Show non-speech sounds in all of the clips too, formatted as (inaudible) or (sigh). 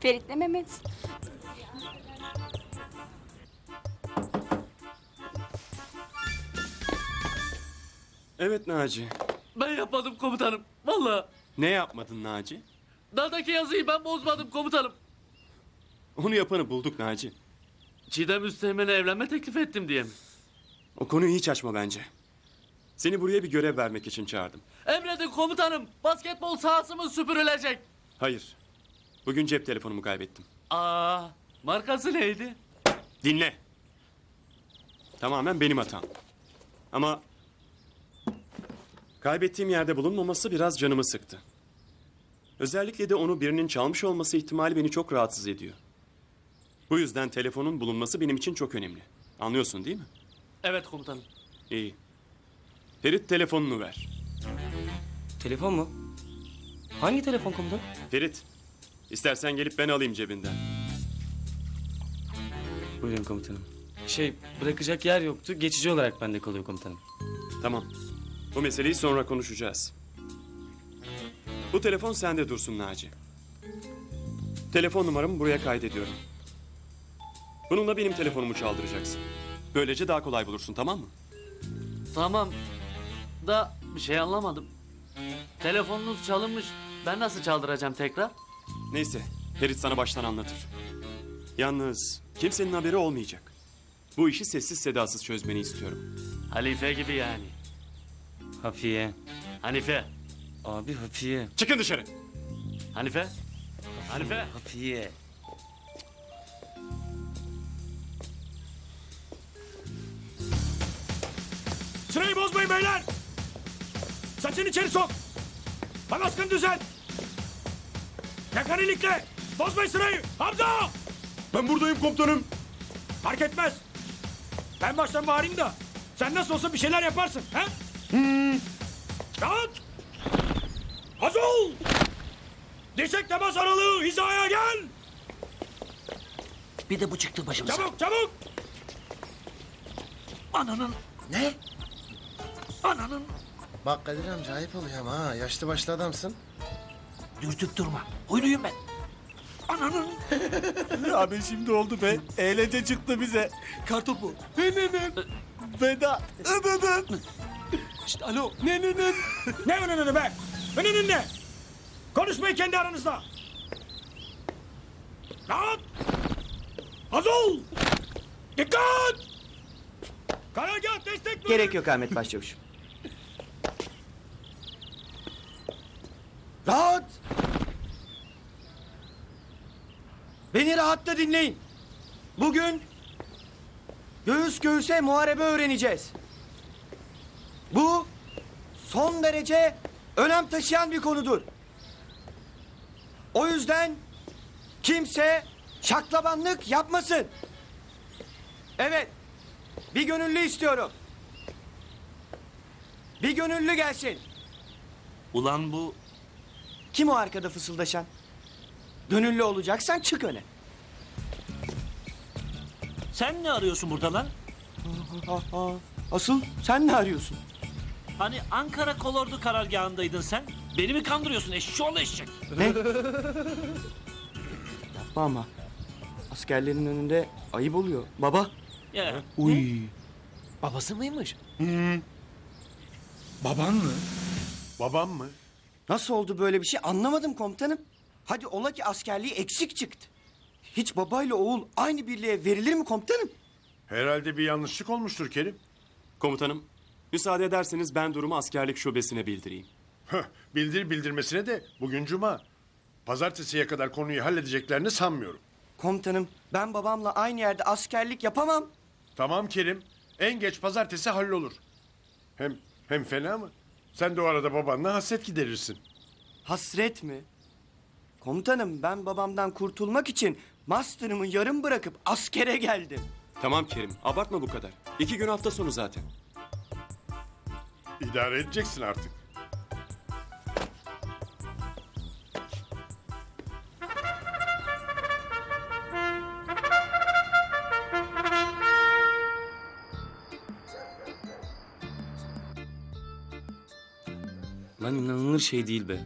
Ferit'le Mehmet. Evet Naci. Ben yapmadım komutanım. Vallahi. Ne yapmadın Naci? Dağdaki yazıyı ben bozmadım komutanım. Onu yapanı bulduk Naci. Çiğdem Üsteğmen'e evlenme teklif ettim diye mi? O konuyu hiç açma bence. Seni buraya bir görev vermek için çağırdım. Emredin komutanım. Basketbol sahasımız süpürülecek. Hayır. Bugün cep telefonumu kaybettim. Aa, markası neydi? Dinle. Tamamen benim hatam. Ama kaybettiğim yerde bulunmaması biraz canımı sıktı. Özellikle de onu birinin çalmış olması ihtimali beni çok rahatsız ediyor. Bu yüzden telefonun bulunması benim için çok önemli. Anlıyorsun değil mi? Evet komutanım. İyi. Ferit telefonunu ver. Telefon mu? Hangi telefon komutanım? Ferit, istersen gelip ben alayım cebinden. Buyurun komutanım. Şey bırakacak yer yoktu. Geçici olarak bende kalıyor komutanım. Tamam. Bu meseleyi sonra konuşacağız. Bu telefon sende dursun Naci. Telefon numaramı buraya kaydediyorum. Bununla benim telefonumu çaldıracaksın. Böylece daha kolay bulursun tamam mı? Tamam. Da bir şey anlamadım. Telefonunuz çalınmış. Ben nasıl çaldıracağım tekrar? Neyse, Ferit sana baştan anlatır. Yalnız kimsenin haberi olmayacak. Bu işi sessiz sedasız çözmeni istiyorum. Halife gibi yani. Hafiye. Hanife. Abi Hafiye. Çıkın dışarı. Hanife. Hanife. Hafiye. Sırayı bozmayın beyler. Saçını içeri sok. Palaskını düzen. Yakanilikle. Bozmayın sırayı. Hamza! Ben buradayım komutanım. Fark etmez. Ben baştan bağırayım da. Sen nasıl olsa bir şeyler yaparsın. He? Rahat. Hazır ol. Dirsek temas aralığı hizaya gel. Bir de bu çıktı başımıza. Çabuk çabuk. Ananın. Ne? Ananın. Bak Kadir amca ayıp oluyor ama ha. Yaşlı başlı adamsın. Dürtüp durma. Huyluyum ben. Ananın. (laughs) Abi şimdi oldu be. Eğlence çıktı bize. Kartopu. Ne ne ne. Veda. Öböbön. İşte alo. Ne ne ne. Ne önünü be? Önünün ne? Konuşmayın kendi aranızda. Rahat. Ol. Dikkat. Karargah destek bölüm. Gerek yok Ahmet Başçavuş. Rahat! Beni rahatla dinleyin. Bugün göğüs göğüse muharebe öğreneceğiz. Bu son derece önem taşıyan bir konudur. O yüzden kimse şaklabanlık yapmasın. Evet, bir gönüllü istiyorum. Bir gönüllü gelsin. Ulan bu Kim o arkada fısıldaşan? Gönüllü olacaksan çık öne. Sen ne arıyorsun burada lan? Aa, asıl sen ne arıyorsun? Hani Ankara Kolordu karargahındaydın sen. Beni mi kandırıyorsun eşşoğlu eşek? Ne? Yapma ama. Askerlerin önünde ayıp oluyor. Baba. Ya. Uy. Babası mıymış? babam mı? Nasıl oldu böyle bir şey anlamadım komutanım. Hadi ola ki askerliği eksik çıktı. Hiç babayla oğul aynı birliğe verilir mi komutanım? Herhalde bir yanlışlık olmuştur Kerim. Komutanım, müsaade ederseniz ben durumu askerlik şubesine bildireyim. Heh, Bildir bildirmesine de bugün cuma. Pazartesiye kadar konuyu halledeceklerini sanmıyorum. Komutanım ben babamla aynı yerde askerlik yapamam. Tamam Kerim, en geç pazartesi hallolur. Hem hem fena mı? Sen de o arada babanla hasret giderirsin. Hasret mi? Komutanım ben babamdan kurtulmak için master'ımı yarım bırakıp askere geldim. Tamam Kerim, abartma bu kadar. İki gün hafta sonu zaten. İdare edeceksin artık. Lan inanılır şey değil be.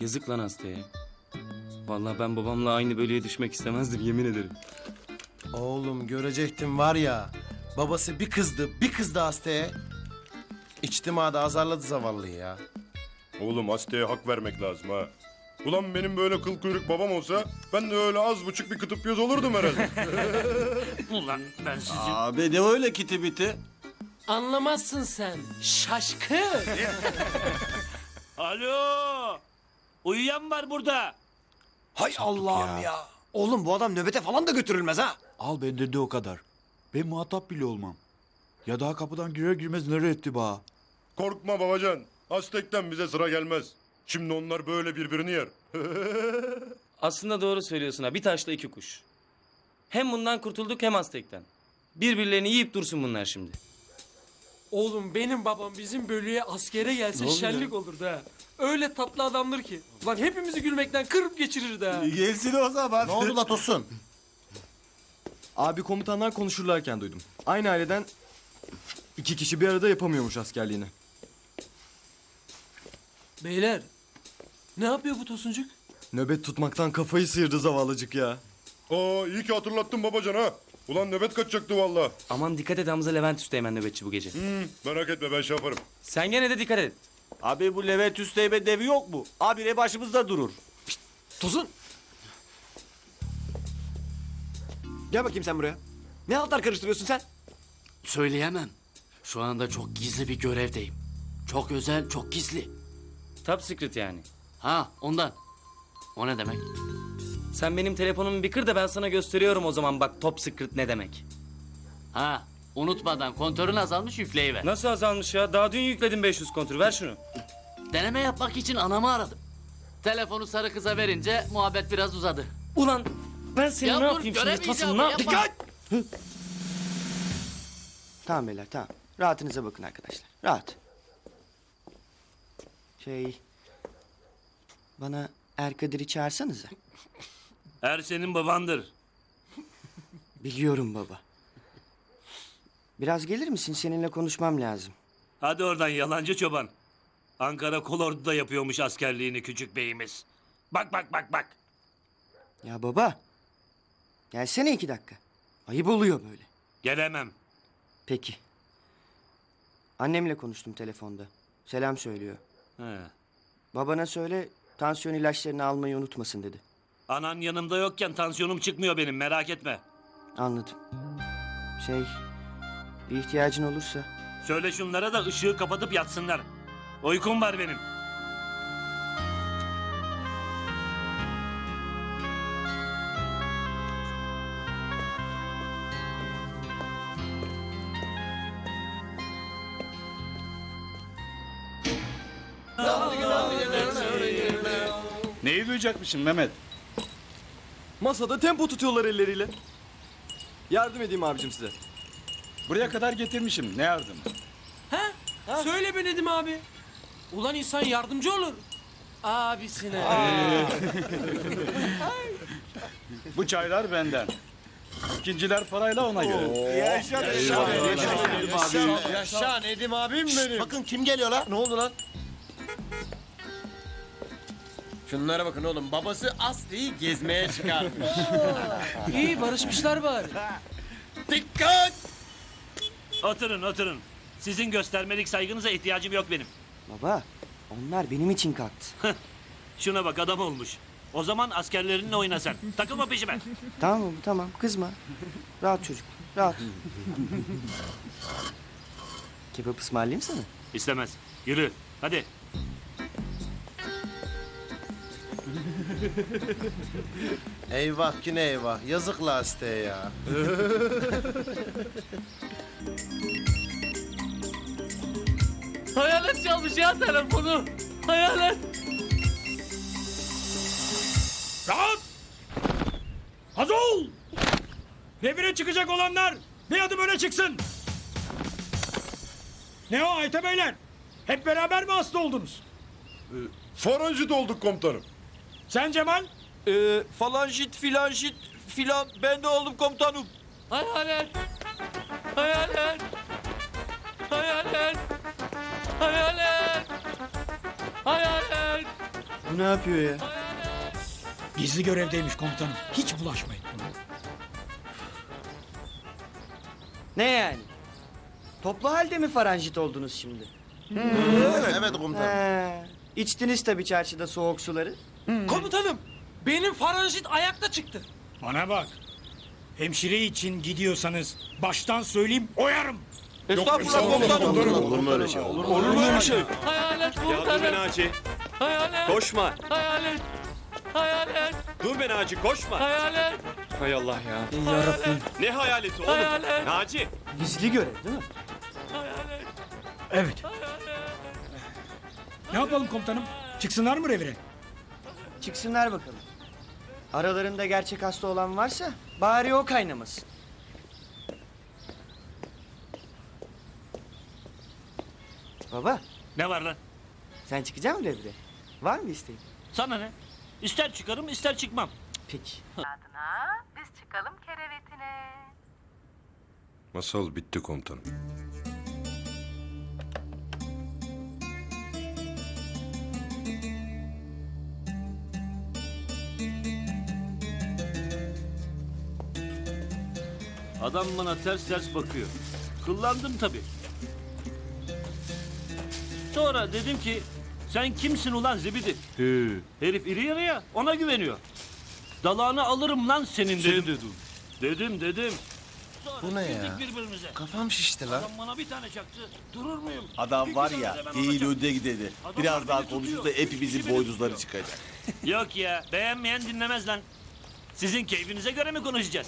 Yazık lan hastaya. Vallahi ben babamla aynı bölüye düşmek istemezdim yemin ederim. Oğlum görecektim var ya. Babası bir kızdı, bir kızdı hastaya. İçtimada azarladı zavallıyı ya. Oğlum hastaya hak vermek lazım ha. Ulan benim böyle kıl kuyruk babam olsa ben de öyle az buçuk bir kıtıp göz olurdum herhalde. (laughs) Ulan ben sizi... Abi ne öyle kiti biti? Anlamazsın sen. Şaşkın. (laughs) Alo! Uyuyan var burada. Hay Allah'ım ya. Oğlum bu adam nöbete falan da götürülmez ha. Al bende de o kadar. Ben muhatap bile olmam. Ya daha kapıdan girer girmez nereye etti ba? Korkma babacan. Aztek'ten bize sıra gelmez. Şimdi onlar böyle birbirini yer. (laughs) Aslında doğru söylüyorsun ha bir taşla iki kuş. Hem bundan kurtulduk hem Aztek'ten. Birbirlerini yiyip dursun bunlar şimdi. Oğlum benim babam bizim bölüye askere gelse şenlik olurdu ha. Öyle tatlı adamdır ki. Lan hepimizi gülmekten kırıp geçirirdi ha. Gelsin o zaman. Ne oldu la Tosun? Abi komutanlar konuşurlarken duydum. Aynı aileden iki kişi bir arada yapamıyormuş askerliğini. Beyler. Ne yapıyor bu tosuncuk? Nöbet tutmaktan kafayı sıyırdı zavallıcık ya. Aa iyi ki hatırlattın babacan ha. Ulan nöbet kaçacaktı valla. Aman dikkat et Hamza Levent Üsteğmen nöbetçi bu gece. Merak etme ben şey yaparım. Sen gene de dikkat et. Abi bu Levent Üsteybe devi yok mu? Abi başımızda durur. Tosun. Gel bakayım sen buraya. Ne haltlar karıştırıyorsun sen? Söyleyemem. Şu anda çok gizli bir görevdeyim. Çok özel, çok gizli. Top secret yani. Ha, ondan. O ne demek? Sen benim telefonumu bir kır da ben sana gösteriyorum o zaman bak top secret ne demek. Ha, unutmadan kontörün azalmış üfleyiver. Nasıl azalmış ya? Daha dün yükledim 500 kontür ver şunu. Deneme yapmak için anamı aradım. Telefonu sarı kıza verince muhabbet biraz uzadı. Ulan ben seni Ya ne dur, yapayım şimdi göremeyeceğim, Tasım ne yapma. yapayım? Tamam beyler tamam. Rahatınıza bakın arkadaşlar. Rahat. Şey... Bana Erkadir'i çağırsanıza. Er senin babandır. Biliyorum baba. Biraz gelir misin? Seninle konuşmam lazım. Hadi oradan yalancı çoban. Ankara Kolordu'da yapıyormuş askerliğini küçük beyimiz. Bak bak bak bak. Ya baba. Gelsene iki dakika. Ayıp oluyor böyle. Gelemem. Peki. Annemle konuştum telefonda. Selam söylüyor. He. Babana söyle tansiyon ilaçlarını almayı unutmasın dedi. Anan yanımda yokken tansiyonum çıkmıyor benim merak etme. Anladım. Şey, bir ihtiyacın olursa Söyle şunlara da ışığı kapatıp yatsınlar. Uykum var benim. Neyi duyacakmışım Mehmet? Masada tempo tutuyorlar elleriyle. Yardım edeyim abicim size. Buraya kadar getirmişim. Ne yardım? Söyle be Nedim abi. Ulan insan yardımcı olur. Abisine. (laughs) Bu çaylar benden. İkinciler parayla ona göre. Yaşa Yaşa, yaşa Nedim abim benim. Bakın kim geliyor lan? Ne oldu lan? Şunlara bakın oğlum. Babası Aslı'yı gezmeye çıkartmış. (laughs) İyi barışmışlar bari. Dikkat! Oturun oturun. Sizin göstermelik saygınıza ihtiyacım yok benim. baba onlar benim için kalktı. (laughs) Şuna bak adam olmuş. O zaman askerlerinle oyna sen. Takılma peşime. tamam oğlum tamam kızma. Rahat çocuk rahat. (laughs) Kebap ısmarlayayım sana. İstemez. Yürü. Hadi. Eyvah ki ne eyvah. Yazık la hastaya ya. Hayalet çalmış ya telefonu. Hayalet. Rahat! Hazır ol! Revire çıkacak olanlar bir adım öne çıksın. Ne o Ayte Beyler? Hep beraber mi hasta oldunuz? Faranjit olduk komutanım. Sen Cemal? Ee, falan jit filan jit filan ben de oldum komutanım. Hayalet. Hayalet. Hayalet. Hayalet. Hayalet. Bu ne yapıyor ya? Gizli görevdeymiş komutanım. Hiç bulaşmayın. Ne yani? Toplu halde mi faranjit oldunuz şimdi? Evet komutanım. He, içtiniz tabii çarşıda soğuk suları. Komutanım benim faranjit ayakta çıktı. Bana bak. Hemşire için gidiyorsanız baştan söyleyeyim oyarım. Estağfurullah komutanım. Olur mu öyle şey? Olur mu? Olur mu öyle şey? Hayalet Ya dur komutanım. Naci. Hayalet. Koşma. Hayalet. Hayalet. Dur be Naci koşma. Hayalet. Hay Allah ya. Ne hayaleti oğlum? Hayalet. Naci. Gizli görev değil mi? Hayalet. Evet. Ne yapalım komutanım? Çıksınlar mı revire? Çıksınlar bakalım. Aralarında gerçek hasta olan varsa bari o kaynamasın. Baba Ne var lan? sen çıkacak mısın revire? Var mı isteğin? Sana ne? İster çıkarım ister çıkmam. Peki. adına biz çıkalım kerevetine. Masal bitti komutanım. Adam bana ters ters bakıyor. Kıllandım tabii. Sonra dedim ki sen kimsin ulan zibidi? Herif iri yarı ya ona güveniyor. Dalağını alırım lan senin dedim. dedim. Dedim dedim. Sonra Bu ne girdik ya? birbirimize. Kafam şişti lan. Adam bana bir tane çaktı. Durur muyum? Adam Bir var güzel ya değil ona önde gidedi. Adam Biraz daha tutuyor. konuşursa hepimizin İşi beni boynuzları tutuyor. çıkacak. (laughs) Yok ya beğenmeyen dinlemez lan. Sizin keyfinize göre mi konuşacağız?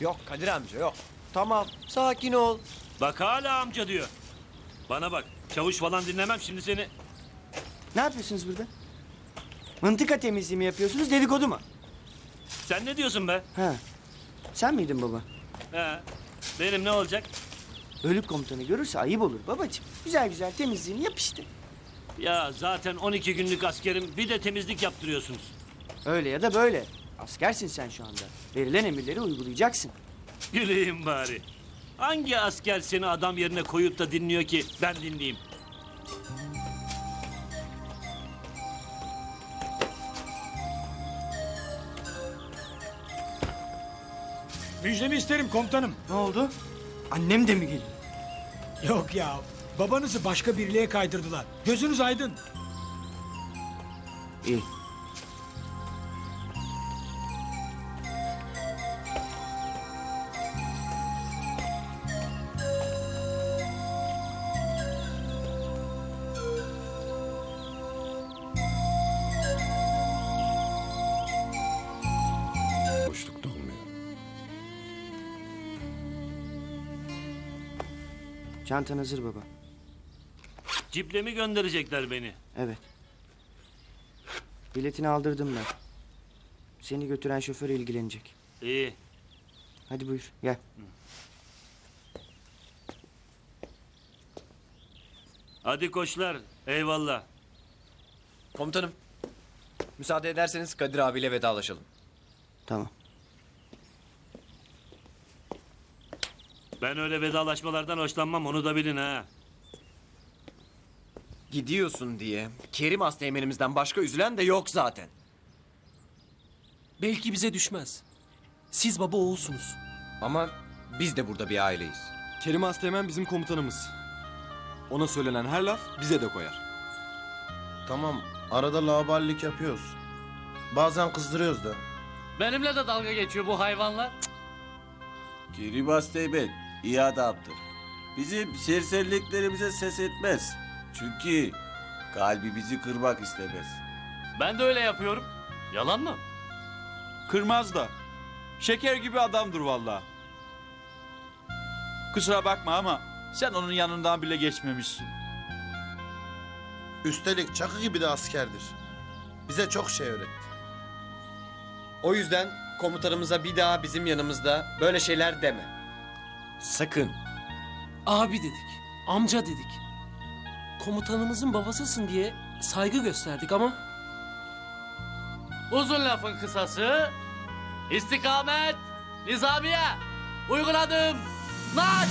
Yok Kadir amca yok. Tamam sakin ol. Bak hala amca diyor. Bana bak çavuş falan dinlemem şimdi seni. Ne yapıyorsunuz burada? Mıntıka temizliği mi yapıyorsunuz dedikodu mu? Sen ne diyorsun be? Ha. Sen miydin baba? He. Benim ne olacak? Ölük komutanı görürse ayıp olur babacığım. Güzel güzel temizliğini yap işte. Ya zaten 12 günlük askerim bir de temizlik yaptırıyorsunuz. Öyle ya da böyle. Askersin sen şu anda. Verilen emirleri uygulayacaksın. Güleyim bari. Hangi asker seni adam yerine koyup da dinliyor ki ben dinleyeyim? Müjdemi isterim komutanım. Ne oldu? Annem de mi geliyor? Yok ya. Babanızı başka birliğe kaydırdılar. Gözünüz aydın. İyi. Çantan hazır baba. Ciple mi gönderecekler beni? Evet. Biletini aldırdım ben. Seni götüren şoför ilgilenecek. İyi. Hadi buyur gel. Hadi koçlar. Eyvallah. Komutanım. Müsaade ederseniz Kadir abiyle vedalaşalım. Tamam. Ben öyle vedalaşmalardan hoşlanmam onu da bilin ha. Gidiyorsun diye Kerim Asteğmenimizden başka üzülen de yok zaten. Belki bize düşmez. Siz baba oğulsunuz. Ama biz de burada bir aileyiz. Kerim Asteğmen bizim komutanımız. Ona söylenen her laf bize de koyar. Tamam arada laballik yapıyoruz. Bazen kızdırıyoruz da. Benimle de dalga geçiyor bu hayvanlar. Kerim Asteğmen iyi adamdır. Bizim serseriliklerimize ses etmez. Çünkü kalbi bizi kırmak istemez. Ben de öyle yapıyorum. Yalan mı? Kırmaz da. Şeker gibi adamdır vallahi. Kusura bakma ama sen onun yanından bile geçmemişsin. Üstelik çakı gibi de askerdir. Bize çok şey öğretti. O yüzden komutanımıza bir daha bizim yanımızda böyle şeyler deme. Sakın. Abi dedik, amca dedik. Komutanımızın babasısın diye saygı gösterdik ama Uzun lafın kısası. istikamet, Nizamiye. Uygun adım. Marş.